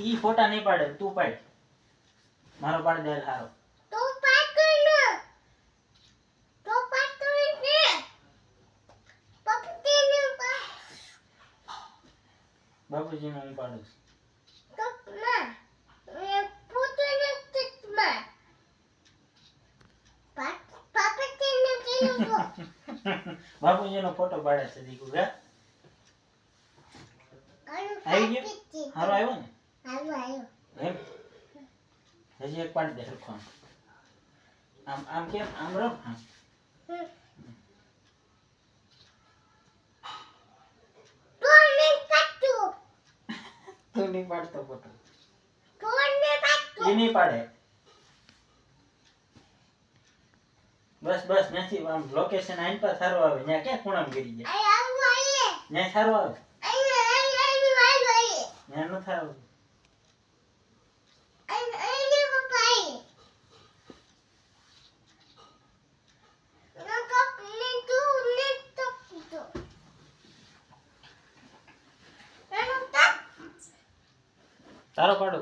ઈ ફોટા નહીં પાડે તું પાડ. મારો પાડ દે હારો. તું પાડ કર પાકડ ને હું પાડું. છું. તો ના ફોટો ને પાડે છે દીકુ હે આવી ગયો? હારો આવ્યો ને? એમ હજી એક પાડી દે સરખો. આમ. આમ આમ કેમ? આમ રહો? આમ તો ને કાટુ તું નહીં પાડતો ફોટો તો ને કાટુ એ નહીં પાડે. બસ બસ નથી આમ લોકેશન આઈન પર સારું આવે. ત્યાં ક્યાં ખૂણામાં ગીરી જાય ત્યાં સારું આવે? ત્યાં આવતું આય సారో పాడు